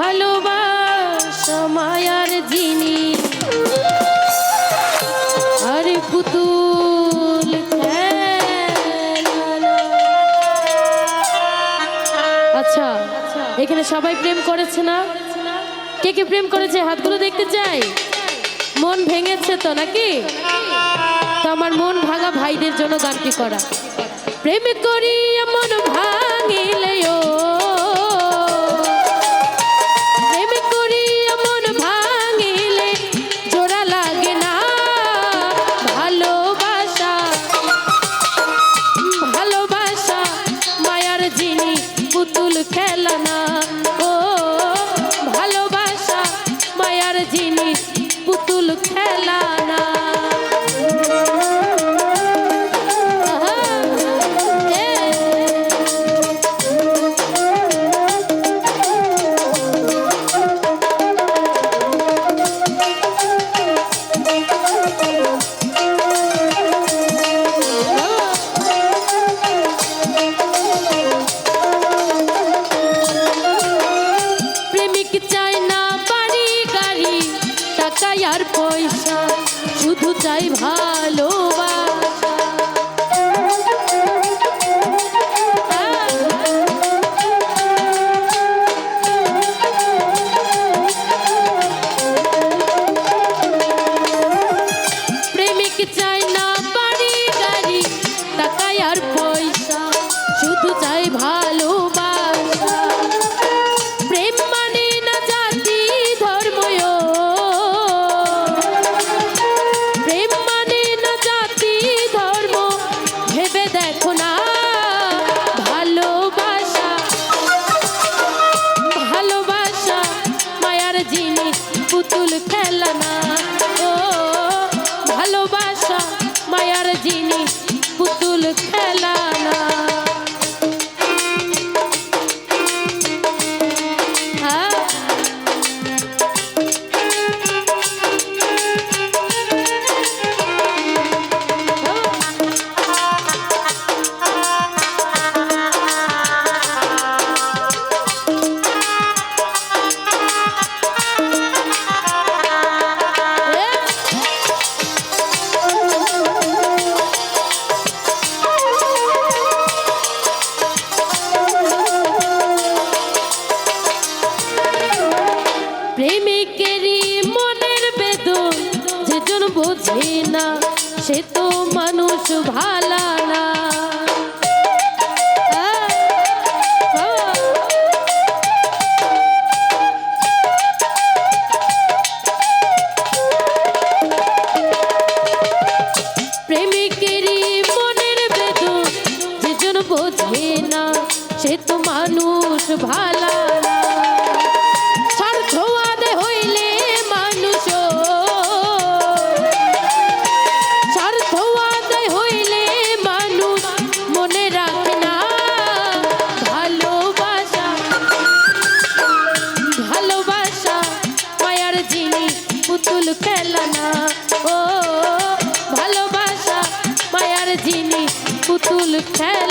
ভালোবাসা মায়ার জিনিস আর পুতুল আচ্ছা এখানে সবাই প্রেম করেছে না? কে কে প্রেম করেছে? হাতগুলো দেখতে চাই? মন ভেঙেছে তো নাকি? তো আমার মন ভাঙা ভাইদের জন্য গানটি করা। প্রেম করি মন ভাঙিলেও ঠেলা টাকা আর পয়সা। শুধু চাই ভালোবাসা। খেলা বোঝে না সে তো মানুষ ভালা না। না সে তো মানুষ ভাই পুতুল খেলা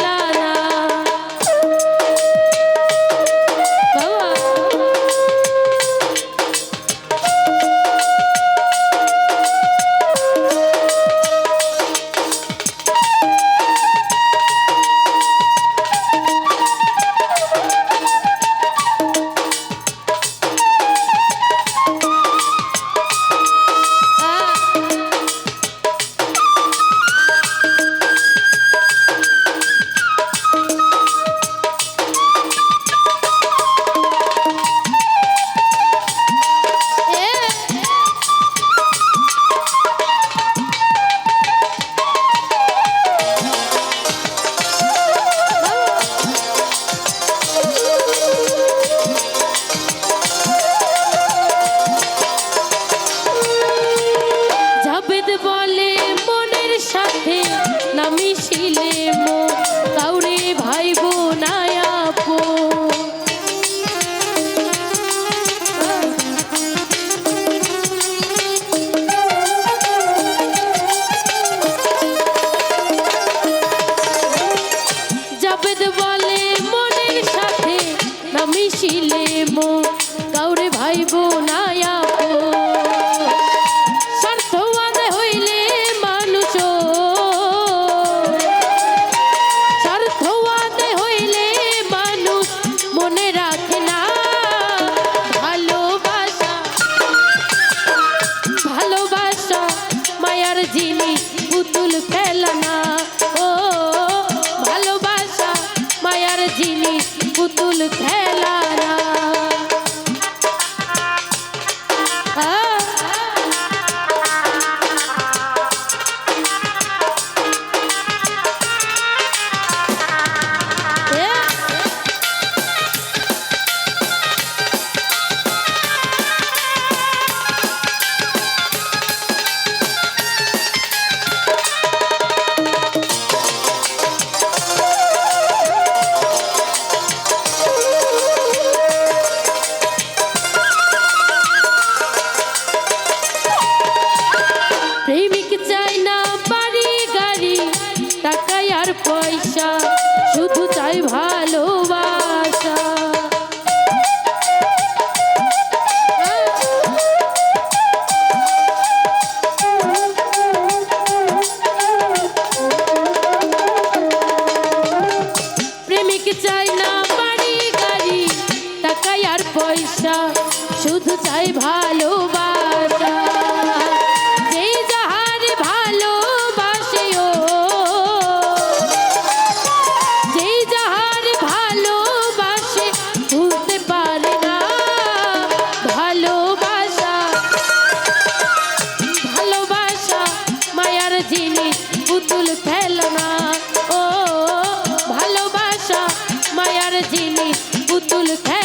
she lives. পয়সা শুধু চাই ভালোবাসা। পুতুল খেলা